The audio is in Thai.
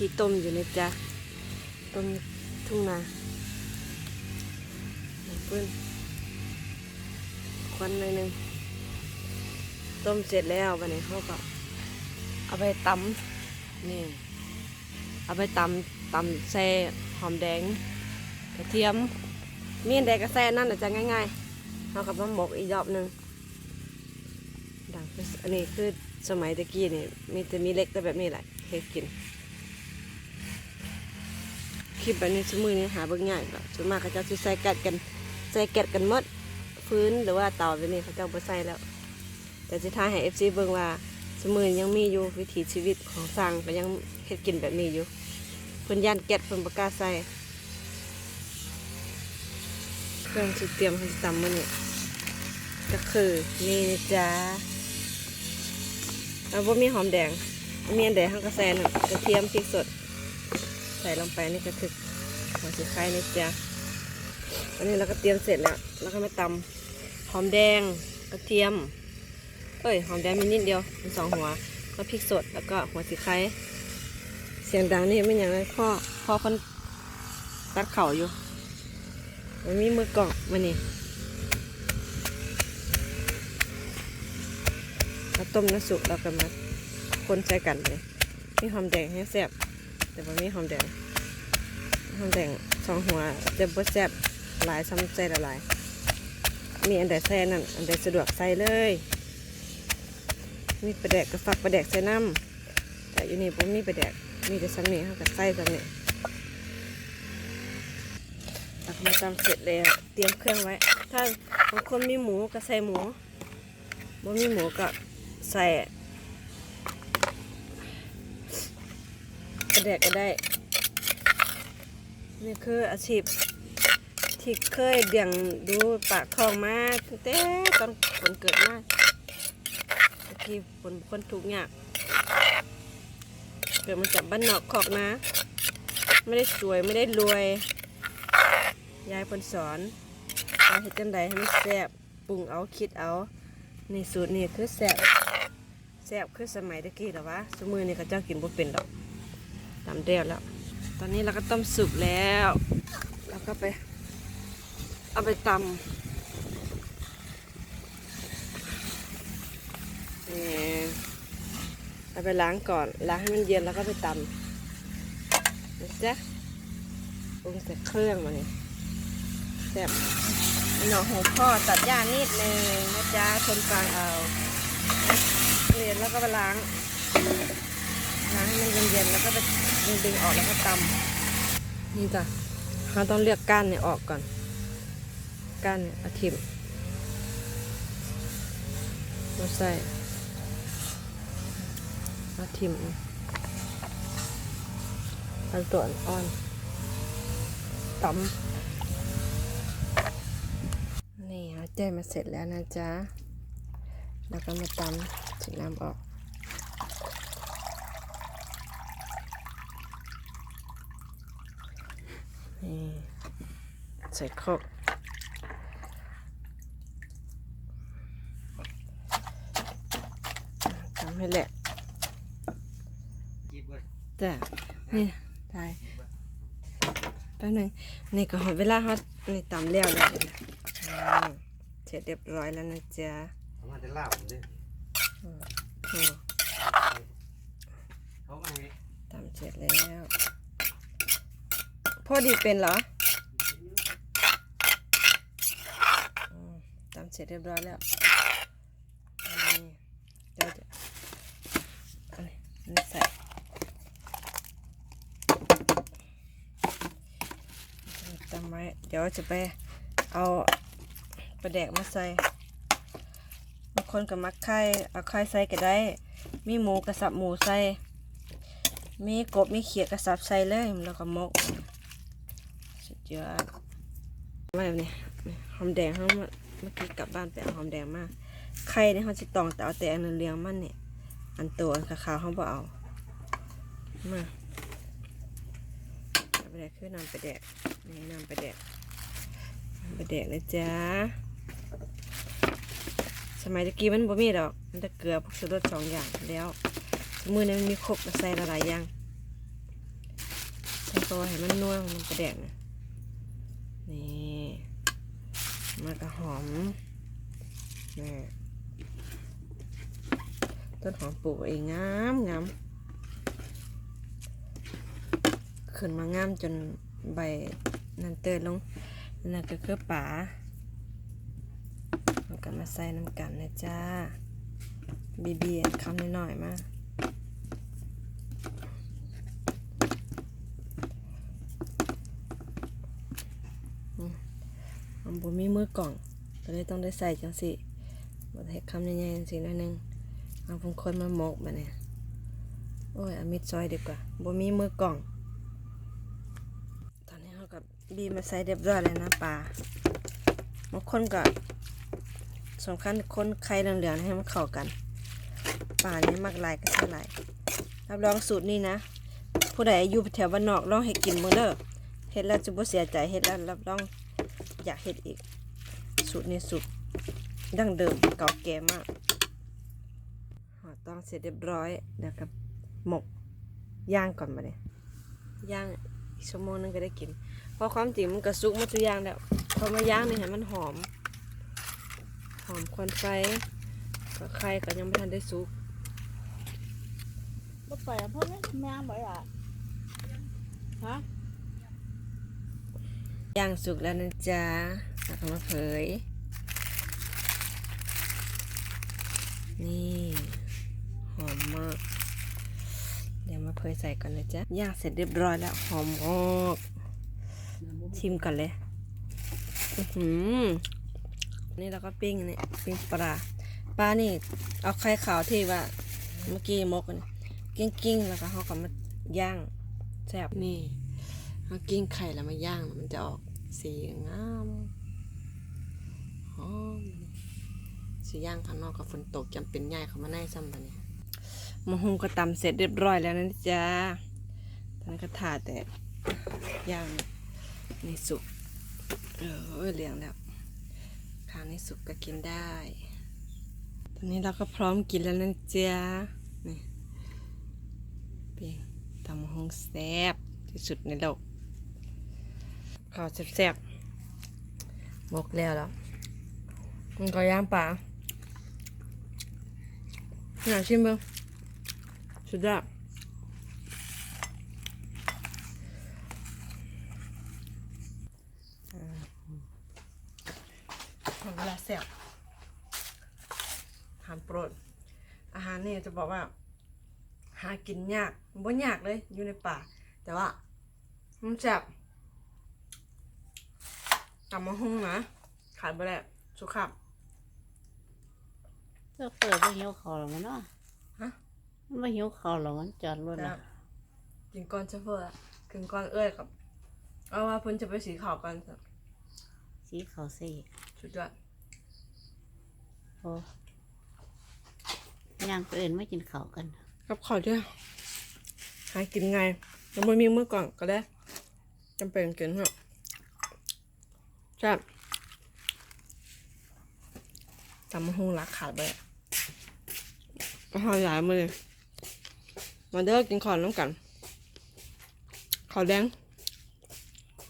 ธีต้มอยู่นะจ๊ะ ต้มทุ่งนาเพื่อนควันหน่อยนึง ต้มเสร็จแล้ววันนี้เขาก็ เอาไปตำนี่ เอาไปตำตำแซ่หอมแดง กระเทียม มีอันใดกระแซ่นั่นอาจจะง่ายๆเขากับมาหมกอีกรอบหนึ่งดังออันนี้คือสมัยตะกี้นี่มีแต่มีเล็กแต่แบบนี้แหละเคยกิน คลิปแบบนี้ชั่วมือนี้หาเบิ่งง่ายแบบส่วนมากเขาเจะสิใส่แกดกันใส่แกดกันหมดพื้นหรือว่าเตาแบบนี้เขาเจ้าบ่ใส่แล้ว แต่จะท้ายให้เอฟซีเบิ่งว่าชั่วมือยังมีอยู่วิถีชีวิตของสร้างก็ยังเฮ็ดกินแบบนี้อยู่เพิ่นย่านแกดเพิ่นบ่กล้าใส่เครื่องสิเตรียมให้ตำมื้อนี้ก็คือนี่นะจ๊ะเอาบ่มีหอมแดงมีอันใดเฮาก็ใส่นั่นกระเทียมพริกสด ใส่ลงไปนี่ก็คือหัวสีไข่นะจ๊ะอันนี้เราก็เตรียมเสร็จแล้วแล้วก็มาตำหอมแดงกระเทียม เอ้ยหอมแดงมีนิดเดียวมีสองหัวก็พริกสดแล้วก็หัวสีไข่เสียงดังนี่ไม่อย่างไรพ่อพ่อคนตัดเข่าอยู่มันมีมือกล่องมันนี่าต้มน้ำสุกแล้วก็มาคนใส่กันเลยมีหอมแดงให้แซ่บแต่ว่ามีหอมแดง หอมแดงสองหัวจะบดแซบหลายซ้ำใจละหลาย มีอันใดใส่นั่นอันใดสะดวกใส่เลย มีประแดกกับฝักประแดกใส่น้ำแต่อยู่นี่ผมมีประแดกมีแต่ซ้ำนี่เขากับใส่ซ้ำนี่ตักมาตำเสร็จแล้วเตรียมเครื่องไว้ ถ้าบางคนมีหมูก็ใส่หมูบ่มีหมูก็ใส่กระแดกก็ได้ นี่คืออาชีพที่เคยเดี่ยงดูปากคลองมาตั้งแต่ตอนฝนเกิดมาตะกี้ฝนคนทุกข์ยากเกิดมาจากบ้านนอกขอกนะ ไม่ได้สวยไม่ได้รวย ยายคนสอนว่าเฮ็ดจังใดให้มันแซ่บปรุงเอาคิดเอาในสูตรนี่คือแซ่บแซ่บคือสมัยตะกี้หรอวะสมือนี่เขาเจ้ากินบ่เป็นดอกตำเดียวแล้ว ตอนนี้เราก็ต้มสุกแล้วแล้วก็ไป เอาไปตำนี่เอาไปล้างก่อน ล้างให้มันเย็นแล้วก็ไปตำนะจ๊ะปรุงใส่เครื่องมาเนี่ยแซ่บหน่อหัวพ่อตัดหญ้านิดนึงนะจ๊ะคนกลางเอาเรียนแล้วก็ไปล้างล้างให้มันเย็นๆแล้วก็ไป ดึงดึงออกแล้วก็ตำนี่จ้ะเราต้องเลือกก้านเนี่ยออกก่อน ก้านเนี่ยอาทิมมาใส่อาทิมเอาตัวอ่อนตำนี่เอาแจ้มาเสร็จแล้วนะจ๊ะ แล้วก็มาตำฉีดน้ำออก นี่ใส่ครกทำให้แหละจ้ะนี่ตายแป๊บหนึงนี่ก็หอดเวลาฮอดนี่ตำแล้วแล้วนี่อืมเสร็จเรียบร้อยแล้วนะจ๊ะเขามาจะเล่าผมดิอืมเขามาให้ตำเสร็จแล้ว พ่อดีเป็นเหรออืมเสร็จเรียบร้อยแล้วเดี๋ยวจะนี่ใส่ตำไว้เดี๋ยวจะไปเอาปลาแดกมาใส่บางคนก็มักไข่เอาไข่ใส่ก็ได้ มีหมูกระสับหมูใส่ มีกบมีเขียดกระสับใส่เลยแล้วก็มก ยอดมาแบบนี้หอมแดงเขาเมื่อกี้กลับบ้านไปเอาหอมแดงมาไข่เนี่ยเขาจะตองแต่เอาแต่อันเลี้ยงมันเนี่ย อันตัวอันขาวๆเขาบ่เอา มาไปแดกคือนำไปแดกนี่นำไปแดกนำไปแดกนะจ๊ะสมัยตะกี้มันบ่มีดอก มันจะเกลือพวกชูรสสองอย่างแล้วมือนี้มันมีครบใส่ละหลายอย่างตัวให้มันนัวมันกระแดกนะ นี่มันก็หอมนี่ต้นหอมปลูกเองงามงามขึ้นมางามจนใบนันเติดลงนั่นก็คือป่ามันก็มาใส่น้ำกันนะจ้าบีบีคำนิดหน่อยๆมา บ่มีมือกล่องก็เลยต้องได้ใส่จังสิบ่ได้เฮ็ดคำใหญ่ๆจังสิหน่อยนึงเอาผงคนมาหมกบัดนี้โอ้ยเอามิดซอยดีกว่าบ่มีมือกล่อง ตอนนี้เรากับบีมาใส่เรียบร้อยแล้วนะปลาบางคนก็สำคัญคนไข่เหลืองๆให้มันเข้ากันปลานี่มักหลายก็ใส่หลายรับรองสูตรนี้นะ ผู้ใดอยู่แถวบ้านนอกลองให้กินมือเด้อเฮ็ดแล้วจะบ่เสียใจเฮ็ดแล้วรับรอง อยากเห็ดอีก สูตรนี้สูตรดั้งเดิมเก่าแก่มากต้องเสร็จเรียบร้อยเดี๋ยวกับหมกย่างก่อนมาเนี่ยย่างอีกชั่วโมงนึงก็ได้กิน เพราะความจริงมันก็สุกมาทุกอย่างแล้วพอมาย่างนี่ให้มันหอม หอมควันไฟก็ไข่ก็ยังไม่ทันได้สุกบ่ไปอะเพราะว่แม่บ่อยอะฮะ ย่างสุกแล้วนะจ๊ะแล้วก็มาเผย นี่หอมมาก เดี๋ยวมาเผยใส่ก่อนนะจ๊ะ ย่างเสร็จเรียบร้อยแล้วหอมมากชิมก่อนเลยอือหือนี่เราก็ปิ้งนี่ปิ้งปลาปลานี่เอาไข่ขาวที่ว่าเมื่อกี้มกนี่กิ้งกิ้งๆแล้วก็เขาก็มาย่างแซ่บนี่ เอากิ้งไข่แล้วมาย่างมันจะออกสีงามหอมสีย่างข้างนอกกับฝนตกจำเป็นใหญ่เขามาในซ้ำปะเนี่ยมะฮุงก็ตำเสร็จเรียบร้อยแล้วนะจ๊ะตอนนี้ก็ถาแต่ย่างนี่สุกเออเหลียงแล้วข้าวนี่สุกก็กินได้ตอนนี้เราก็พร้อมกินแล้วนะจ๊ะนี่เปียงตำมะฮุงแซ่บที่สุดในโลก ข้าวแซ่บๆหมกแล้วแล้วมันก็ย่างปลาหน่าชิมเบ้างสุดยอดอ่าเวลาแซ่บอาหารโปรด อาหารนี่จะบอกว่า หากินยากบ่ยากเลยอยู่ในป่า แต่ว่ามันแซ่บ ตำมะฮุ่งนะขาดไปแล้วสุขับเจ้าเปิดบ่หิวข้าวหรอมันเนาะฮะมันบ่หิวข้าวหรอมันจอดรถแต่ละกินก้อนเชฟเฟอร์อะกินก้อนเอ้ยกับ เอาว่าเพิ่นจะไปสีขาวกันจ้ะสีขาวสิสุดยอดโอ้ย่างไปเอื่นไม่กินข้าวกัน กับข้าวด้วยหากินไงยังไม่มีเมื่อก่อนก็ได้จำเป็นกินเหรอะแซ่บตำมะฮุ่งรักขาดไปก็หอยหลายมือมาเด้อกินขอนน้ำกันขอแดง